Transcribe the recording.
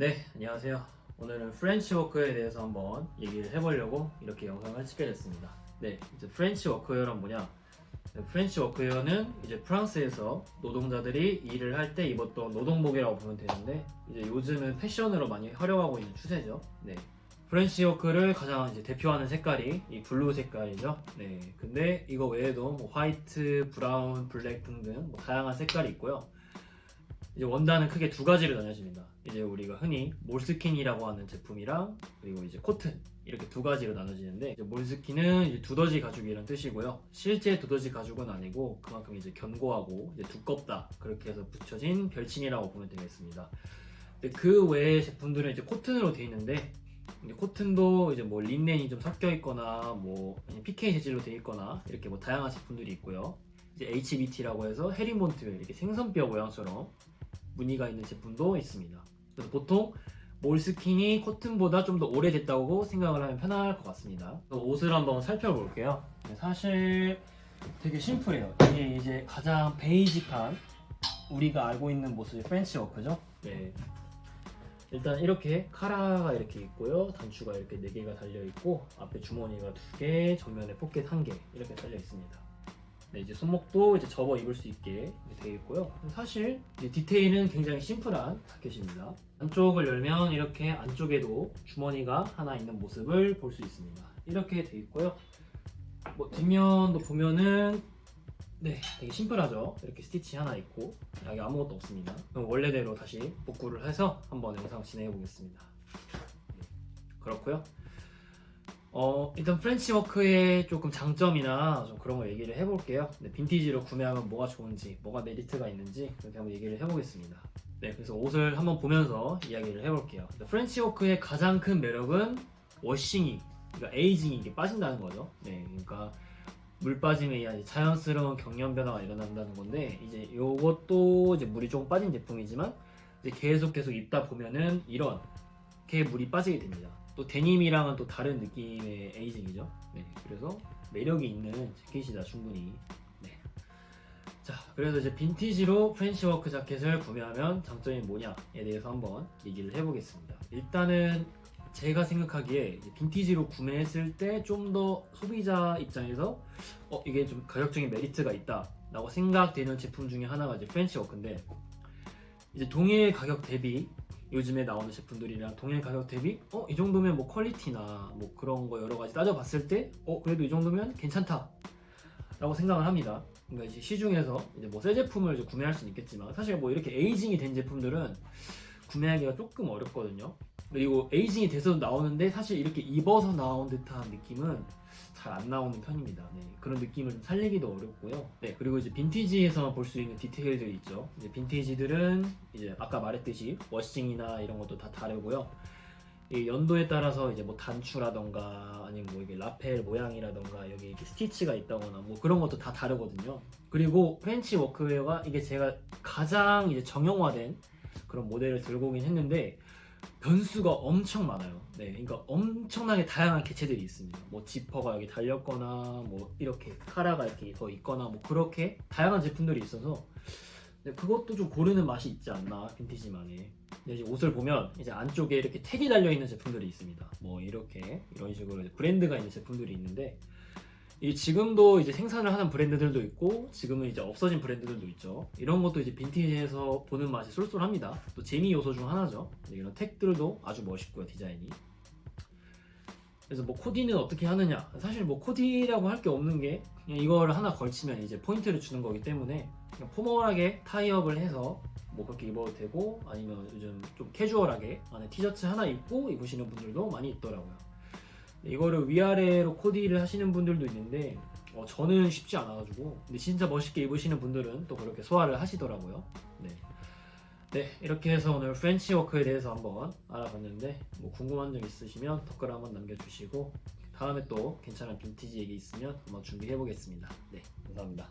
네, 안녕하세요. 오늘은 프렌치 워크에 대해서 한번 얘기를 해보려고 이렇게 영상을 찍게 됐습니다. 네, 이제 프렌치 워크웨어란 뭐냐? 네, 프렌치 워크웨어는 이제 프랑스에서 노동자들이 일을 할 때 입었던 노동복이라고 보면 되는데 이제 요즘은 패션으로 많이 활용하고 있는 추세죠. 네. 프렌치 워크를 가장 이제 대표하는 색깔이 이 블루 색깔이죠. 네. 근데 이거 외에도 뭐 화이트, 브라운, 블랙 등등 뭐 다양한 색깔이 있고요. 이제 원단은 크게 두 가지로 나뉘어집니다. 이제 우리가 흔히 몰스킨이라고 하는 제품이랑 그리고 이제 코튼 이렇게 두 가지로 나눠지는데 몰스킨은 이제 두더지 가죽이라는 뜻이고요. 실제 두더지 가죽은 아니고 그만큼 이제 견고하고 이제 두껍다 그렇게 해서 붙여진 별칭이라고 보면 되겠습니다. 그 외의 제품들은 이제 코튼으로 되어 있는데 이제 코튼도 이제 뭐 린넨이 좀 섞여 있거나 뭐 PK 재질로 되어 있거나 이렇게 뭐 다양한 제품들이 있고요. HBT라고 해서 해리몬트 이렇게 생선뼈 모양처럼 무늬가 있는 제품도 있습니다. 그래서 보통 몰스킨이 코튼보다 좀 더 오래됐다고 생각을 하면 편할 것 같습니다. 옷을 한번 살펴볼게요. 네, 사실 되게 심플해요. 이게 이제 가장 베이직한 우리가 알고 있는 모습의 프렌치 워크죠. 네. 일단 이렇게 카라가 이렇게 있고요. 단추가 이렇게 4개가 달려 있고 앞에 주머니가 2개, 정면에 포켓 1개 이렇게 달려 있습니다. 네, 이제 손목도 이제 접어 입을 수 있게 되어 있고요. 사실 디테일은 굉장히 심플한 자켓입니다. 안쪽을 열면 이렇게 안쪽에도 주머니가 하나 있는 모습을 볼 수 있습니다. 이렇게 되어 있고요. 뭐 뒷면도 보면은 네, 되게 심플하죠. 이렇게 스티치 하나 있고 여기 아무것도 없습니다. 그럼 원래대로 다시 복구를 해서 한번 영상 진행해 보겠습니다. 네, 그렇고요. 어, 일단 프렌치 워크의 조금 장점이나 좀 그런 거 얘기를 해볼게요. 네, 빈티지로 구매하면 뭐가 좋은지, 뭐가 메리트가 있는지 그렇게 한번 얘기를 해보겠습니다. 네, 그래서 옷을 한번 보면서 이야기를 해볼게요. 네, 프렌치 워크의 가장 큰 매력은 워싱이, 그러니까 에이징이 이게 빠진다는 거죠. 네, 그러니까 물 빠짐에 의한 자연스러운 경련 변화가 일어난다는 건데 이제 요것도 이제 물이 조금 빠진 제품이지만 이제 계속 계속 입다 보면은 이렇게 물이 빠지게 됩니다. 또 데님이랑은 또 다른 느낌의 에이징이죠. 네, 그래서 매력이 있는 재킷이다 충분히. 네. 자, 그래서 이제 빈티지로 프렌치 워크 자켓을 구매하면 장점이 뭐냐에 대해서 한번 얘기를 해보겠습니다. 일단은 제가 생각하기에 빈티지로 구매했을 때 좀 더 소비자 입장에서 어 이게 좀 가격적인 메리트가 있다라고 생각되는 제품 중에 하나가 이제 프렌치 워크인데 이제 동일 가격 대비 요즘에 나오는 제품들이랑 동일 가격 대비 어 이 정도면 뭐 퀄리티나 뭐 그런 거 여러 가지 따져봤을 때 어 그래도 이 정도면 괜찮다 라고 생각을 합니다. 그러니까 이제 시중에서 이제 뭐 새 제품을 이제 구매할 수는 있겠지만 사실 뭐 이렇게 에이징이 된 제품들은 구매하기가 조금 어렵거든요. 그리고 에이징이 돼서 나오는데 사실 이렇게 입어서 나온 듯한 느낌은 잘 안 나오는 편입니다. 네, 그런 느낌을 좀 살리기도 어렵고요. 네, 그리고 이제 빈티지에서만 볼 수 있는 디테일들이 있죠. 이제 빈티지들은 이제 아까 말했듯이 워싱이나 이런 것도 다 다르고요. 이 연도에 따라서 이제 뭐 단추라던가 아니면 뭐 이게 라펠 모양이라던가 여기 이렇게 스티치가 있다거나 뭐 그런 것도 다 다르거든요. 그리고 프렌치 워크웨어가 이게 제가 가장 이제 정형화된 그런 모델을 들고 오긴 했는데 변수가 엄청 많아요. 네, 그러니까 엄청나게 다양한 개체들이 있습니다. 뭐 지퍼가 여기 달렸거나 뭐 이렇게 카라가 이렇게 더 있거나 뭐 그렇게 다양한 제품들이 있어서 네, 그것도 좀 고르는 맛이 있지 않나 빈티지만의. 네, 이제 옷을 보면 이제 안쪽에 이렇게 택이 달려 있는 제품들이 있습니다. 뭐 이렇게 이런 식으로 브랜드가 있는 제품들이 있는데 이 지금도 이제 생산을 하는 브랜드들도 있고 지금은 이제 없어진 브랜드들도 있죠. 이런 것도 이제 빈티지에서 보는 맛이 쏠쏠합니다. 또 재미 요소 중 하나죠. 이런 택들도 아주 멋있고요 디자인이. 그래서 뭐 코디는 어떻게 하느냐? 사실 뭐 코디라고 할 게 없는 게 그냥 이거를 하나 걸치면 이제 포인트를 주는 거기 때문에 그냥 포멀하게 타이업을 해서 뭐 그렇게 입어도 되고 아니면 요즘 좀 캐주얼하게 안에 티셔츠 하나 입고 입으시는 분들도 많이 있더라고요. 이거를 위아래로 코디를 하시는 분들도 있는데 어, 저는 쉽지 않아가지고 근데 진짜 멋있게 입으시는 분들은 또 그렇게 소화를 하시더라고요. 네. 네, 이렇게 해서 오늘 프렌치 워크에 대해서 한번 알아봤는데 뭐 궁금한 점 있으시면 댓글 한번 남겨주시고 다음에 또 괜찮은 빈티지 얘기 있으면 한번 준비해 보겠습니다. 네, 감사합니다.